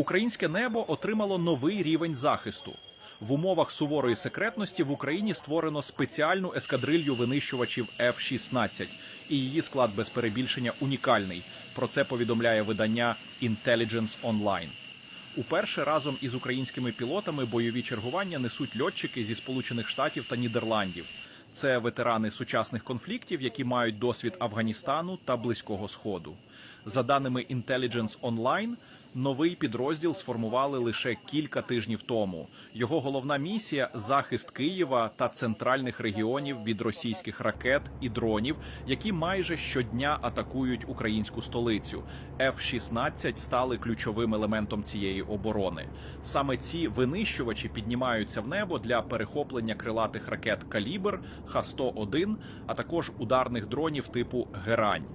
Українське небо отримало новий рівень захисту. В умовах суворої секретності в Україні створено спеціальну ескадрилью винищувачів F-16, і її склад без перебільшення унікальний. Про це повідомляє видання Intelligence Online. Уперше разом із українськими пілотами бойові чергування несуть льотчики зі Сполучених Штатів та Нідерландів. Це ветерани сучасних конфліктів, які мають досвід Афганістану та Близького Сходу. За даними Intelligence Online, новий підрозділ сформували лише кілька тижнів тому. Його головна місія захист Києва та центральних регіонів від російських ракет і дронів, які майже щодня атакують українську столицю. F-16 стали ключовим елементом цієї оборони. Саме ці винищувачі піднімаються в небо для перехоплення крилатих ракет Калібр, Х-101, а також ударних дронів типу Герань.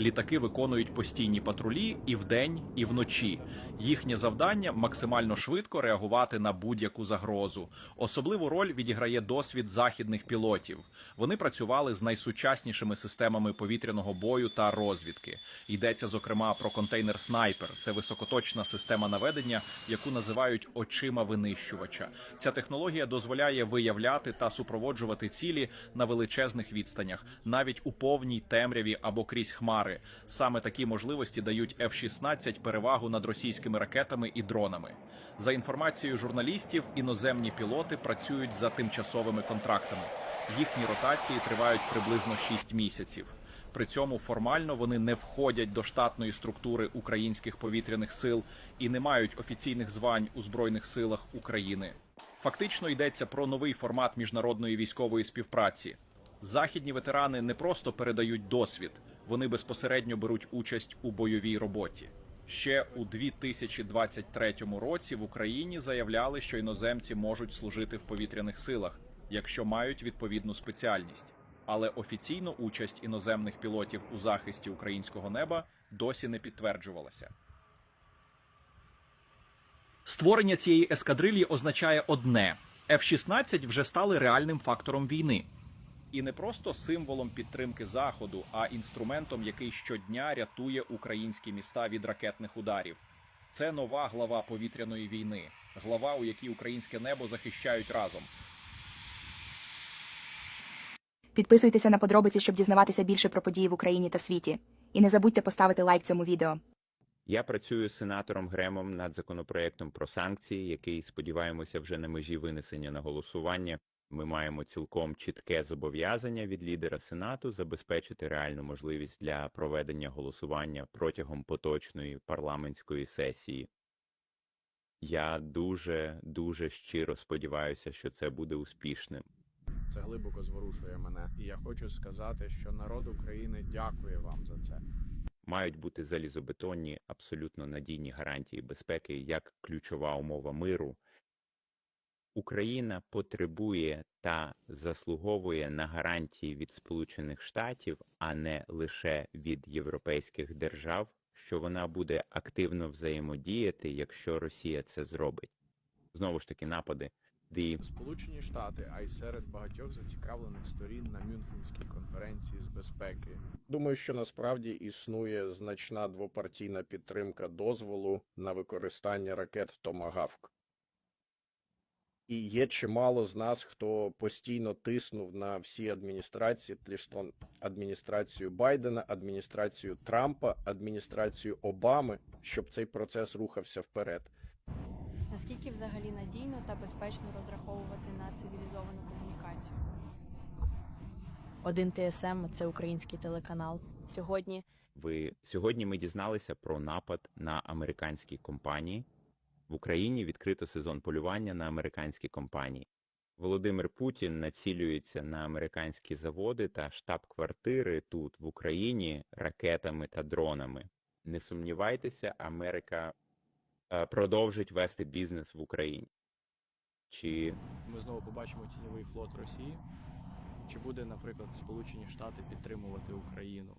Літаки виконують постійні патрулі і вдень, і вночі. Їхнє завдання максимально швидко реагувати на будь-яку загрозу. Особливу роль відіграє досвід західних пілотів. Вони працювали з найсучаснішими системами повітряного бою та розвідки. Йдеться зокрема про контейнер Снайпер. Це високоточна система наведення, яку називають очима винищувача. Ця технологія дозволяє виявляти та супроводжувати цілі на величезних відстанях, навіть у повній темряві або крізь хмари. Саме такі можливості дають F-16 перевагу над російськими ракетами і дронами. За інформацією журналістів, іноземні пілоти працюють за тимчасовими контрактами. Їхні ротації тривають приблизно 6 місяців. При цьому формально вони не входять до штатної структури українських повітряних сил і не мають офіційних звань у збройних силах України. Фактично йдеться про новий формат міжнародної військової співпраці. Західні ветерани не просто передають досвід, вони безпосередньо беруть участь у бойовій роботі. Ще у 2023 році в Україні заявляли, що іноземці можуть служити в повітряних силах, якщо мають відповідну спеціальність. Але офіційно участь іноземних пілотів у захисті українського неба досі не підтверджувалася. Створення цієї ескадрилі означає одне: F-16 вже стали реальним фактором війни. І не просто символом підтримки заходу, а інструментом, який щодня рятує українські міста від ракетних ударів. Це нова глава повітряної війни, глава, у якій українське небо захищають разом. Підписуйтеся на подробиці, щоб дізнаватися більше про події в Україні та світі. І не забудьте поставити лайк цьому відео. Я працюю з сенатором Гремом над законопроектом про санкції, який сподіваємося вже на межі винесення на голосування. Ми маємо цілком чітке зобов'язання від лідера сенату забезпечити реальну можливість для проведення голосування протягом поточної парламентської сесії. Я дуже дуже щиро сподіваюся, що це буде успішним. Це глибоко зворушує мене. І я хочу сказати, що народ України дякує вам за це. Мають бути залізобетонні, абсолютно надійні гарантії безпеки як ключова умова миру. Україна потребує та заслуговує на гарантії від Сполучених Штатів, а не лише від європейських держав, що вона буде активно взаємодіяти, якщо Росія це зробить. Знову ж таки, напади. The Сполучені Штати, а й серед багатьох зацікавлених сторін на Мюнхенській конференції з безпеки. Думаю, що насправді існує значна двопартійна підтримка дозволу на використання ракет Томагавк. І є чимало з нас, хто постійно тиснув на всі адміністрації, тлішто адміністрацію Байдена, адміністрацію Трампа, адміністрацію Обами, щоб цей процес рухався вперед. Наскільки взагалі надійно та безпечно розраховувати на цивілізовану комунікацію? Один ТСМ це український телеканал. Сьогодні ви сьогодні ми дізналися про напад на американські компанії. В Україні відкрито сезон полювання на американські компанії. Володимир Путін націлюється на американські заводи та штаб-квартири тут, в Україні, ракетами та дронами. Не сумнівайтеся, Америка е, продовжить вести бізнес в Україні. Чи Ми знову побачимо тіньовий флот Росії. Чи буде, наприклад, Сполучені Штати підтримувати Україну?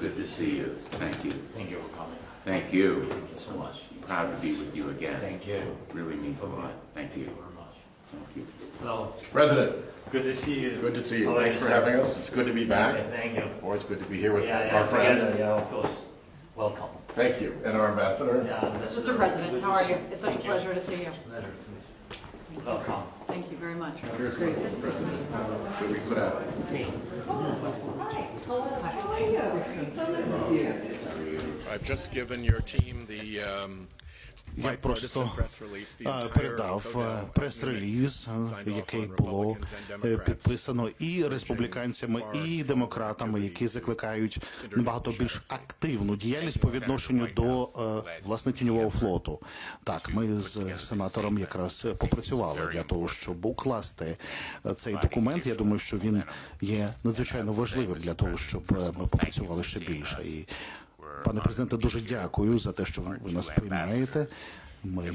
Good to see you. Thank you. Thank you for coming. Thank you. Thank you so much. Proud to be with you again. Thank you. Really means a lot. Thank you. very much. Thank you. Hello. President, Good to see you. good to see you. All right, Thanks for having us. It's good to be back. Okay, thank you. Always good to be here with Yeah, yeah, our friend. together, yeah, of course. Welcome. Thank you. And our ambassador. Yeah, this is Mr. President, how are you? It's such a Thank you. pleasure to see you. Pleasure to meet you. Thank you very much. I've just given your team the um, Я просто е, передав е, прес-реліз, який було е, підписано і республіканцями, і демократами, які закликають набагато більш активну діяльність по відношенню до власне тіньового флоту. Так, ми з сенатором якраз попрацювали для того, щоб укласти цей документ. Я думаю, що він є надзвичайно важливим для того, щоб ми попрацювали ще більше. І пане президенте, дуже дякую за те, що ви нас приймаєте. Ми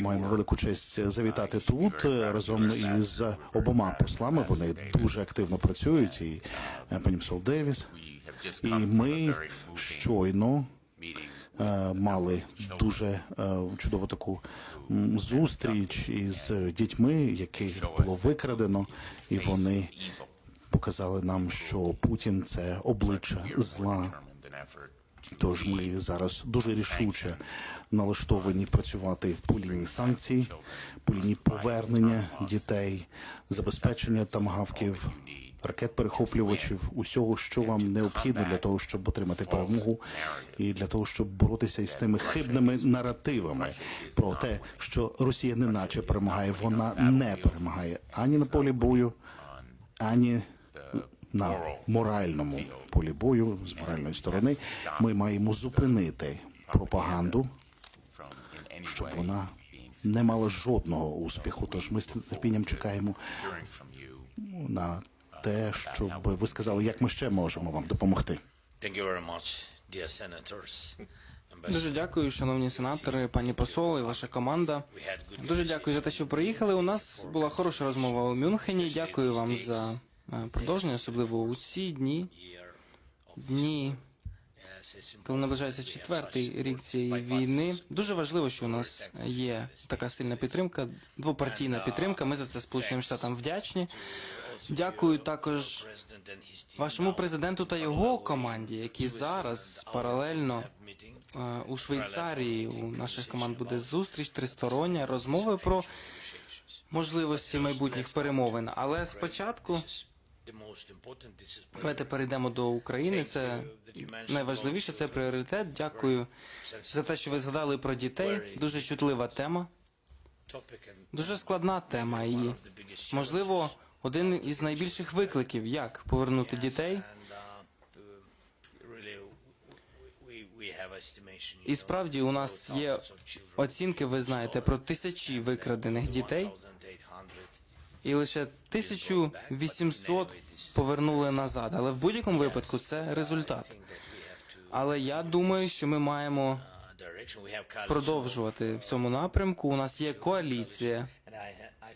маємо велику честь завітати тут разом із обома послами. Вони дуже активно працюють, і пані Псол Девіс. І ми щойно е, мали дуже е, чудову таку зустріч із дітьми, яких було викрадено, і вони показали нам, що Путін це обличчя зла. Тож ми зараз дуже рішуче налаштовані працювати по лінії санкцій, по лінії повернення дітей, забезпечення тамагавків, ракет перехоплювачів, усього, що вам необхідно для того, щоб отримати перемогу, і для того, щоб боротися із тими хибними наративами про те, що Росія неначе перемагає, вона не перемагає ані на полі бою, ані на моральному полі бою з моральної сторони. Ми маємо зупинити пропаганду, щоб вона не мала жодного успіху. Тож ми з терпінням чекаємо на те, щоб ви сказали, як ми ще можемо вам допомогти. Дуже дякую, шановні сенатори, пані посол і ваша команда. Дуже дякую за те, що приїхали. У нас була хороша розмова у Мюнхені. Дякую вам за продовження, особливо у ці дні. Дні, коли наближається четвертий рік цієї війни. Дуже важливо, що у нас є така сильна підтримка, двопартійна підтримка. Ми за це сполученим штатам вдячні. Дякую також вашому президенту та його команді, які зараз паралельно е, у Швейцарії у наших команд буде зустріч тристороння розмови про можливості майбутніх перемовин. Але спочатку давайте перейдемо до України. Це найважливіше, це пріоритет. Дякую за те, що ви згадали про дітей. Дуже чутлива тема, дуже складна тема, і можливо один із найбільших викликів, як повернути дітей. І справді у нас є оцінки, ви знаєте, про тисячі викрадених дітей, і лише 1800 повернули назад. Але в будь-якому випадку це результат. Але я думаю, що ми маємо продовжувати в цьому напрямку. У нас є коаліція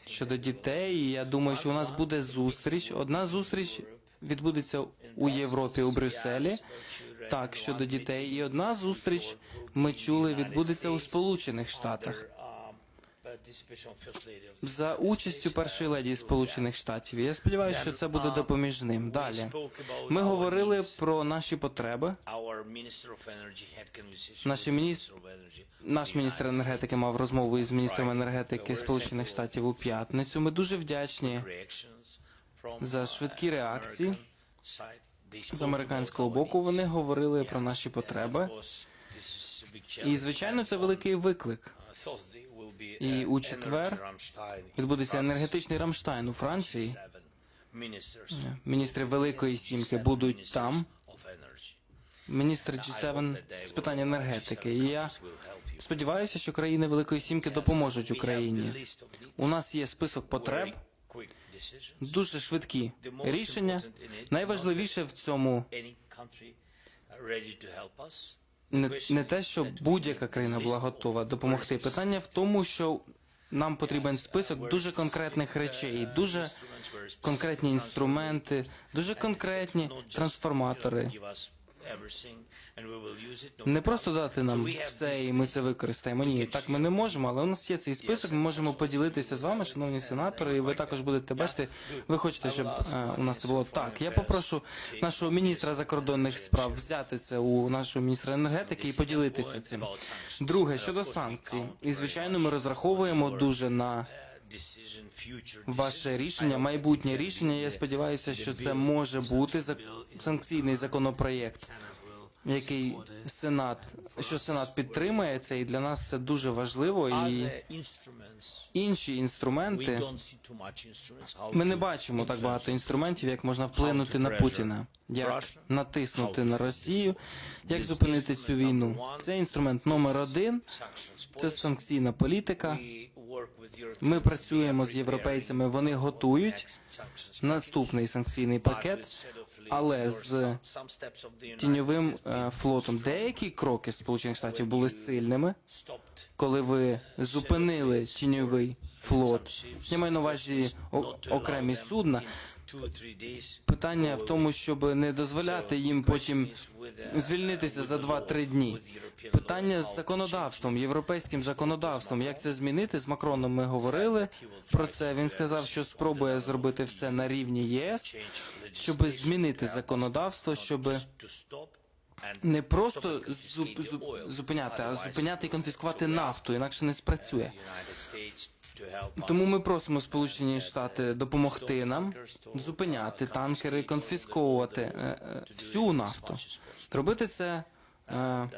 щодо дітей. і Я думаю, що у нас буде зустріч. Одна зустріч відбудеться у Європі у Брюсселі. Так, щодо дітей, і одна зустріч ми чули відбудеться у Сполучених Штатах за участю першої леді Сполучених Штатів. Я сподіваюся, що це буде допоміжним. Далі ми говорили про наші потреби. Наші міністр наш міністр енергетики мав розмову із міністром енергетики Сполучених Штатів у п'ятницю. Ми дуже вдячні за швидкі реакції з американського боку. Вони говорили про наші потреби. І звичайно, це великий виклик. І у четвер відбудеться енергетичний Рамштайн у Франції. Міністри Великої Сімки будуть там. Міністр G7 з питань енергетики. І я сподіваюся, що країни Великої Сімки допоможуть Україні. У нас є список потреб, дуже швидкі рішення. Найважливіше в цьому не, не те, що будь-яка країна була готова допомогти. Питання в тому, що нам потрібен список дуже конкретних речей, дуже конкретні інструменти, дуже конкретні трансформатори. Не просто дати нам все, і ми це використаємо. Ні, так ми не можемо, але у нас є цей список. Ми можемо поділитися з вами, шановні сенатори, і ви також будете бачити. Ви хочете, щоб е, у нас це було так. Я попрошу нашого міністра закордонних справ взяти це у нашого міністра енергетики і поділитися цим. Друге щодо санкцій, і звичайно, ми розраховуємо дуже на ваше рішення, майбутнє рішення. Я сподіваюся, що це може бути санкційний законопроєкт, який Сенат, що Сенат підтримає це, і для нас це дуже важливо. І інші інструменти ми не бачимо так багато інструментів, як можна вплинути на Путіна, як натиснути на Росію, як зупинити цю війну. Це інструмент номер один. Це санкційна політика. Ми працюємо з європейцями. Вони готують наступний санкційний пакет, але з тіньовим е, флотом. Деякі кроки Сполучених Штатів були сильними, коли ви зупинили тіньовий флот. Я маю на увазі окремі судна. Питання в тому, щоб не дозволяти їм потім звільнитися за 2-3 дні. Питання з законодавством, європейським законодавством. Як це змінити? З Макроном ми говорили про це. Він сказав, що спробує зробити все на рівні ЄС, щоб змінити законодавство, щоб не просто зуп, зуп- зупиняти, а зупиняти і конфіскувати нафту, інакше не спрацює. Тому ми просимо Сполучені Штати допомогти нам зупиняти танкери, конфісковувати е, е, всю нафту. Робити це е,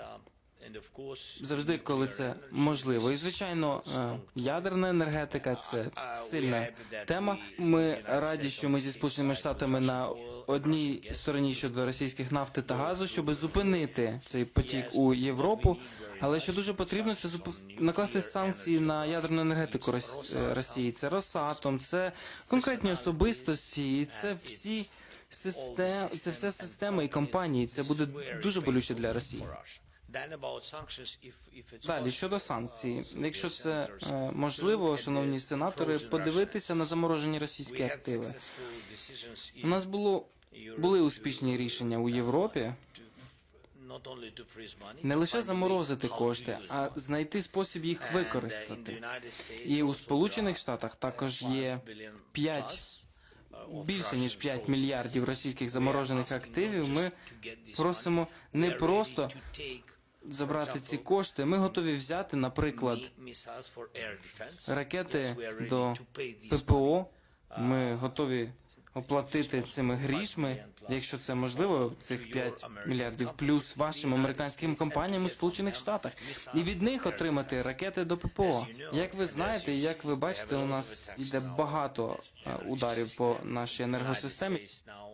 завжди, коли це можливо. І звичайно, е, ядерна енергетика це сильна тема. Ми раді, що ми зі сполученими штатами на одній стороні щодо російських нафти та газу, щоб зупинити цей потік у Європу. Але що дуже потрібно, це накласти санкції на ядерну енергетику е, Росії. Це Росатом, це конкретні особистості, і це всі систем... це вся система і компанії. Це буде дуже болюче для Росії. Далі щодо санкцій, якщо це е, можливо, шановні сенатори, подивитися на заморожені російські активи. У нас було були успішні рішення у Європі. Не лише заморозити кошти, а знайти спосіб їх використати. І у Сполучених Штатах також є 5 більше ніж 5 мільярдів російських заморожених активів. Ми просимо не просто забрати ці кошти. Ми готові взяти, наприклад, ракети до ППО. Ми готові оплатити цими грішми, якщо це можливо, цих 5 мільярдів плюс вашим американським компаніям у Сполучених Штатах, і від них отримати ракети до ППО. Як ви знаєте, як ви бачите, у нас йде багато е, ударів по нашій енергосистемі.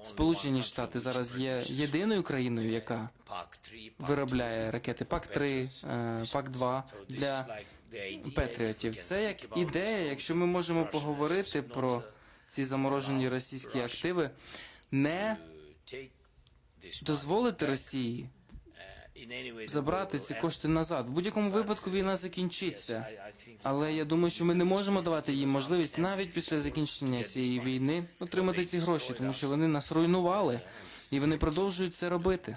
Сполучені Штати зараз є єдиною країною, яка виробляє ракети ПАК-3, е, ПАК-2 для Петріотів. Це як ідея, якщо ми можемо поговорити про ці заморожені російські активи, не дозволити Росії забрати ці кошти назад. В будь-якому випадку війна закінчиться. Але я думаю, що ми не можемо давати їм можливість навіть після закінчення цієї війни отримати ці гроші, тому що вони нас руйнували і вони продовжують це робити.